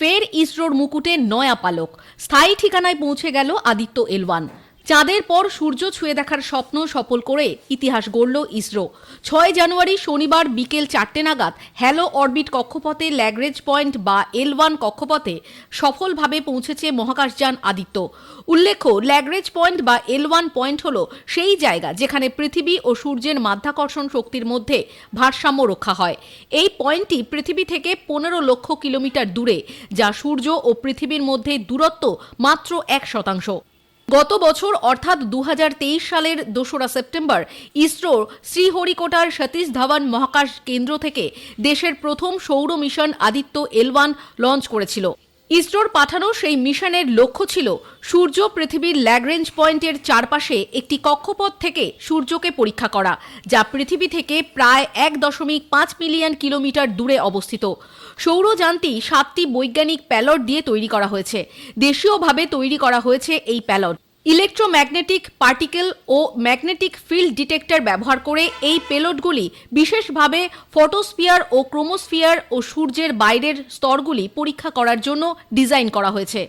ফের ইসরোর মুকুটে নয়া পালক। স্থায়ী ঠিকানায় পৌঁছে গেল আদিত্য এলওয়ান। চাঁদের পর সূর্য ছুঁয়ে দেখার স্বপ্ন সফল করে ইতিহাস গড়ল ইসরো। ছয় জানুয়ারি শনিবার বিকেল চারটে নাগাদ হ্যালো অরবিট কক্ষপথে ল্যাগরেজ পয়েন্ট বা এল ওয়ান কক্ষপথে সফলভাবে পৌঁছেছে মহাকাশযান আদিত্য। উল্লেখ্য ল্যাগরেজ পয়েন্ট বা এল ওয়ান পয়েন্ট হল সেই জায়গা যেখানে পৃথিবী ও সূর্যের মাধ্যাকর্ষণ শক্তির মধ্যে ভারসাম্য রক্ষা হয়। এই পয়েন্টটি পৃথিবী থেকে পনেরো লক্ষ কিলোমিটার দূরে, যা সূর্য ও পৃথিবীর মধ্যে দূরত্ব মাত্র এক শতাংশ। গত বছর, অর্থাৎ দু হাজার তেইশ সালের দোসরা সেপ্টেম্বর, ইসরো শ্রীহরিকোটার সতীশ ধাওয়ান মহাকাশ কেন্দ্র থেকে দেশের প্রথম সৌর মিশন আদিত্য এলওয়ান লঞ্চ করেছিল। ইসরোর পাঠানো সেই মিশনের লক্ষ্য ছিল সূর্য পৃথিবীর ল্যাগরেঞ্জ পয়েন্টের চারপাশে একটি কক্ষপথ থেকে সূর্যকে পরীক্ষা করা, যা পৃথিবী থেকে প্রায় এক দশমিক পাঁচ মিলিয়ন কিলোমিটার দূরে অবস্থিত। সৌরযানটি সাতটি বৈজ্ঞানিক প্যালট দিয়ে তৈরি করা হয়েছে। দেশীয়ভাবে তৈরি করা হয়েছে এই প্যালট। ইলেকট্রোম্যাগনেটিক পার্টিকেল ও ম্যাগনেটিক ফিল্ড ডিটেক্টর ব্যবহার করে এই পেলোডগুলি বিশেষভাবে ফটোস্ফিয়ার ও ক্রোমোস্ফিয়ার ও সূর্যের বাইরের স্তরগুলি পরীক্ষা করার জন্য ডিজাইন করা হয়েছে।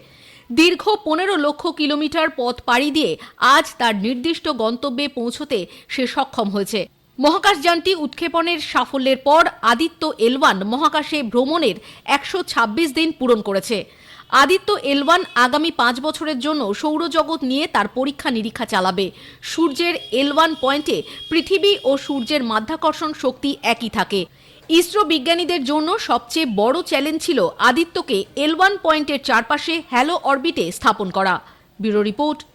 দীর্ঘ পনেরো লক্ষ কিলোমিটার পথ পাড়ি দিয়ে আজ তার নির্দিষ্ট গন্তব্যে পৌঁছতে সে সক্ষম হয়েছে। মহাকাশযানটি উৎক্ষেপণের সাফল্যের পর আদিত্য এলওয়ান মহাকাশে ভ্রমণের একশো ছাব্বিশ দিন পূরণ করেছে। আদিত্য এলওয়ান আগামী পাঁচ বছরের জন্য সৌরজগৎ নিয়ে তার পরীক্ষা নিরীক্ষা চালাবে। সূর্যের এলওয়ান পয়েন্টে পৃথিবী ও সূর্যের মাধ্যাকর্ষণ শক্তি একই থাকে। ইসরো বিজ্ঞানীদের জন্য সবচেয়ে বড় চ্যালেঞ্জ ছিল আদিত্যকে এলওয়ান পয়েন্টের চারপাশে হ্যালো অরবিটে স্থাপন করা। Bureau report